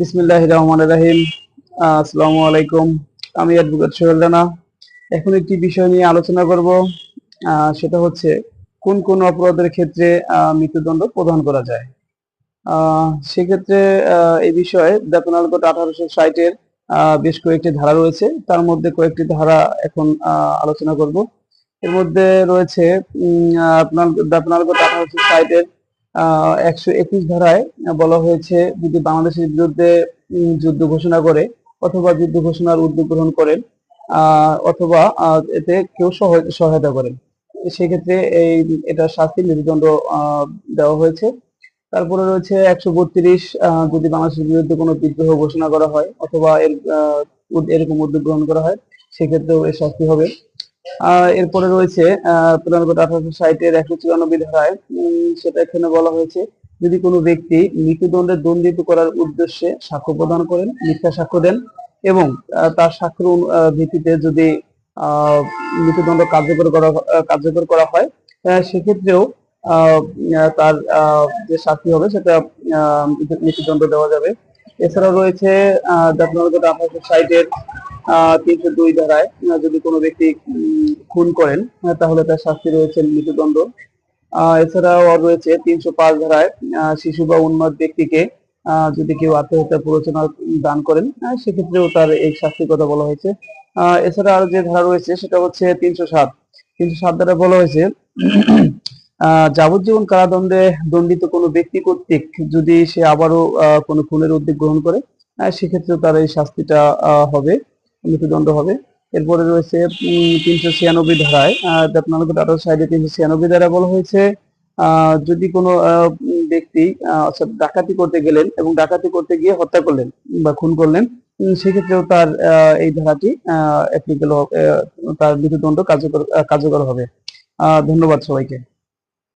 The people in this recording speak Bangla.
বিসমিল্লাহ রহমান রাহিম। আসসালামু আলাইকুম। আমি অ্যাডভোকেট সোহেল রানা। এখন একটি বিষয় নিয়ে আলোচনা করব। সেটা হচ্ছে কোন কোন অপরাধের ক্ষেত্রে মৃত্যুদণ্ড প্রদান করা যায়। সেক্ষেত্রে এই বিষয়ে বেতনাল কোড আঠারোশো ষাটের বেশ কয়েকটি ধারা রয়েছে। তার মধ্যে কয়েকটি ধারা এখন আলোচনা করব। এর মধ্যে রয়েছে আপনার বেতনাল আঠারোশো ষাটের একশো একুশ ধারায় বলা হয়েছে যদি বাংলাদেশের বিরুদ্ধে যুদ্ধ ঘোষণা করে অথবা যুদ্ধ ঘোষণার উদ্যোগ গ্রহণ করেন অথবা এতে কেউ সহায়তা করেন। সেক্ষেত্রে এই, এটা শাস্তি মৃত্যুদণ্ড দেওয়া হয়েছে। তারপরে রয়েছে একশো বত্রিশ যদি বাংলাদেশের বিরুদ্ধে কোনো বিদ্রোহ ঘোষণা করা হয় অথবা এর এরকম উদ্যোগ গ্রহণ করা হয়, সেক্ষেত্রেও এর শাস্তি হবে। এরপরে রয়েছে সেটা এখানে বলা হয়েছে, যদি কোনো ব্যক্তি মৃত্যুদণ্ডে দণ্ডিত করার উদ্দেশ্যে সাক্ষ্য প্রদান করেন, মিথ্যা সাক্ষ্য দেন এবং তার সাক্ষ্যের ভিত্তিতে যদি মৃত্যুদণ্ড কার্যকর করা কার্যকর করা হয় সেক্ষেত্রেও তার যে সাক্ষী হবে সেটা মৃত্যুদণ্ড দেওয়া যাবে। এছাড়াও রয়েছে প্রধানগত আঠারোশো ষাটের তিনশো দুই ধারায় যদি কোনো ব্যক্তি খুন করেন তাহলে তার শাস্তি রয়েছে মৃত্যুদণ্ড। এছাড়াও রয়েছে তিনশো পাঁচ ধারায় শিশু বা উন্মাদ ব্যক্তিকে যদি কেউ আত্মহত্যা প্ররোচনা দান করেন সেক্ষেত্রেও তার এই শাস্তির কথা বলা হয়েছে। এছাড়া আরও যে ধারা রয়েছে সেটা হচ্ছে তিনশো সাত। তিনশো সাত ধারা বলা হয়েছে যাবজ্জীবন কারাদণ্ডে দণ্ডিত কোনো ব্যক্তি কর্তৃক যদি সে আবারও কোনো খুনের উদ্যোগ গ্রহণ করে আহ, সেক্ষেত্রেও তার এই শাস্তিটা হবে। মৃত্যুদণ্ড হবে। এরপরে রয়েছে তিনশো ছিয়ানব্বই ধারায় আপনার আঠারো সাইডে তিনশো ছিয়ানব্বই ধারায় বলা হয়েছে। আহ, যদি কোনো আহ, ব্যক্তি আহ, অর্থাৎ ডাকাতি করতে গেলেন এবং ডাকাতি করতে গিয়ে হত্যা করলেন বা খুন করলেন সেক্ষেত্রেও তার আহ, এই ধারাটি অ্যাপ্লিকেবল তার মৃত্যুদণ্ড কার্যকর আহ, কার্যকর হবে। আহ, ধন্যবাদ সবাইকে।